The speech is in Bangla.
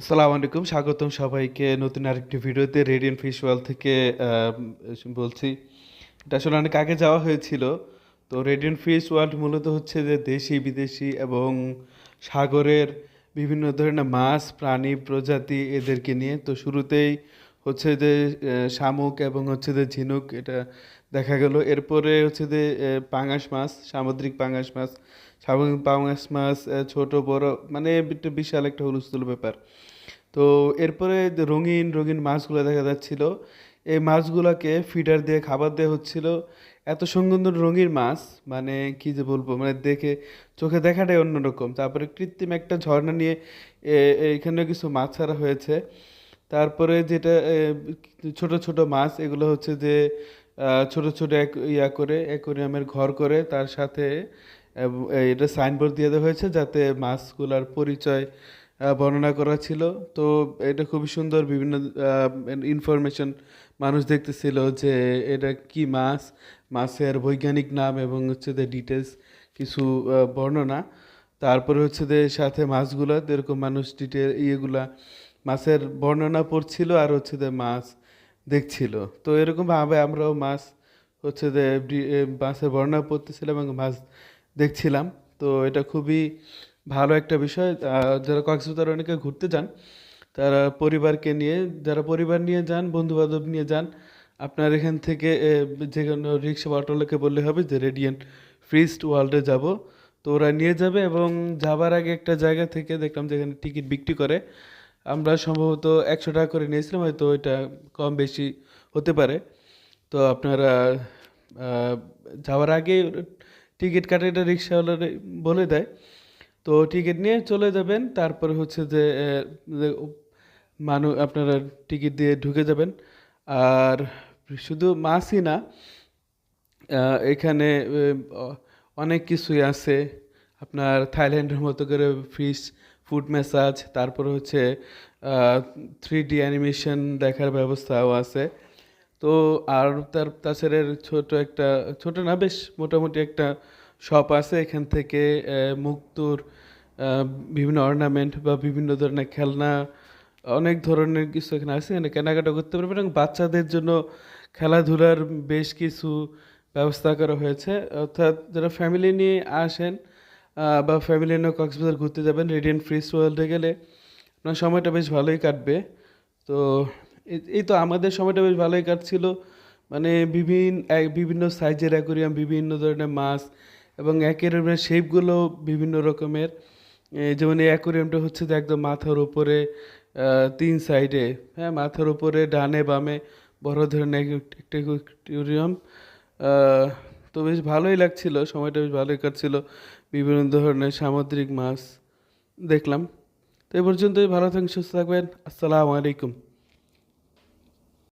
আসসালামু আলাইকুম, স্বাগতম সবাইকে নতুন আরেকটি ভিডিওতে রেডিয়ান ফিশ ওয়ার্ল্ড থেকে বলছি। এটা আসলে অনেক আগে যাওয়া হয়েছিল। তো রেডিয়ান ফিশ ওয়ার্ল্ড মূলত হচ্ছে যে দেশি, বিদেশি এবং সাগরের বিভিন্ন ধরনের মাছ, প্রাণী, প্রজাতি এদেরকে নিয়ে। তো শুরুতেই হচ্ছে যে শামুক এবং হচ্ছে যে, ঝিনুক এটা দেখা গেল। এরপরে হচ্ছে যে পাঙাশ মাছ, সামুদ্রিক পাঙাশ মাছ, সামুদ্রিক পাঙাশ মাছ ছোট, বড় মানে বিশাল একটা হুলস্থুল ব্যাপার। তো এরপরে রঙিন রঙিন মাছগুলো দেখা যাচ্ছিল, এই মাছগুলোকে ফিডার দিয়ে, খাবার দেওয়া হচ্ছিল এত সুন্দর রঙিন মাছ মানে কি যে বলব মানে দেখে চোখে দেখাটাই অন্যরকম। তারপরে কৃত্রিম একটা ঝর্ণা নিয়ে এখানে কিছু মাছ ছাড়া হয়েছে। তারপরে যেটা ছোট ছোট মাছ, এগুলো হচ্ছে যে ছোট ছোট এক, ইয়া করে, অ্যাকোরিয়ামের ঘর করে, তার সাথে এটা সাইনবোর্ড দিয়ে দেওয়া হয়েছে যাতে মাছগুলার পরিচয় বর্ণনা করা ছিল। তো এটা খুবই সুন্দর বিভিন্ন ইনফরমেশন মানুষ দেখতেছিল যে, এটা কি মাছ? মাছের বৈজ্ঞানিক নাম এবং হচ্ছে যে ডিটেলস কিছু বর্ণনা। তারপরে হচ্ছে যে, সাথে মাছগুলা, এরকম মানুষ ডিটেল ইয়েগুলা মাছের বর্ণনা পড়ছিল আর হচ্ছে যে মাছ দেখছিল। তো এরকমভাবে আমরাও মাছ হচ্ছে যে মাছের বর্ণনা পড়তেছিলাম এবং মাছ দেখছিলাম। তো এটা খুবই ভালো একটা বিষয়। যারা কক্সবাজার অনেকে ঘুরতে যান, তারা পরিবারকে নিয়ে, যারা পরিবার নিয়ে যান বন্ধু বান্ধব নিয়ে যান, আপনার এখান থেকে যে কোনো রিক্সা বা অটোলোকে বললে হবে যে রেডিয়েন্ট ফ্রিস্ট ওয়ার্ল্ডে যাব। তো ওরা নিয়ে যাবে এবং যাবার আগে একটা জায়গা থেকে দেখলাম যেখানে টিকিট বিক্রি করে। আমরা সম্ভবত একশো টাকা করে নিয়েছিলাম, হয়তো ওইটা কম বেশি হতে পারে। তো আপনারা যাওয়ার আগে টিকিট কাটে এটা রিক্সাওয়ালারা বলে দেয়। তো টিকিট নিয়ে চলে যাবেন, তারপরে হচ্ছে যে মানুষ আপনারা টিকিট দিয়ে ঢুকে যাবেন। আর শুধু মাছই না এখানে অনেক কিছুই আছে। আপনার থাইল্যান্ডের মতো করে ফিশ ফুড ম্যাসাজ তারপরে হচ্ছে থ্রি ডি অ্যানিমেশন দেখার ব্যবস্থাও আছে। তো আর তার তাছাড়া ছোট একটা, ছোট না, বেশ মোটামুটি একটা শপ আছে এখান থেকে মুক্তোর বিভিন্ন অর্নামেন্ট বা বিভিন্ন ধরনের খেলনা, অনেক ধরনের কিছু এখানে আছে, এখানে কেনাকাটা করতে পারবে এবং বাচ্চাদের জন্য খেলাধুলার বেশ কিছু ব্যবস্থা করা হয়েছে। অর্থাৎ যারা ফ্যামিলি নিয়ে আসেন বা ফ্যামিলি নিয়ে কক্সবাজার ঘুরতে যাবেন রেডিয়েন্ট ফ্রিজ ওয়ার্ল্ডে গেলে। আপনার সময়টা বেশ ভালোই কাটবে। তো এই তো আমাদের সময়টা বেশ ভালোই কাটছিল। মানে বিভিন্ন বিভিন্ন সাইজের অ্যাকোরিয়াম বিভিন্ন ধরনের মাছ এবং অ্যাকোরিয়ামের শেপগুলো বিভিন্ন রকমের। যেমন এই অ্যাকোরিয়ামটা হচ্ছে যে একদম মাথার উপরে তিন সাইডে হ্যাঁ মাথার উপরে, ডানে, বামে, বড় ধরনের এক- একটা অ্যাকোরিয়াম তো বেশ ভালোই লাগছিল, সময়টা বেশ ভালোই কাটছিল। বিভিন্ন ধরনের সামুদ্রিক মাছ দেখলাম। তো এ পর্যন্তই, ভালো থাকেন সুস্থ থাকবেন। আসসালামু আলাইকুম।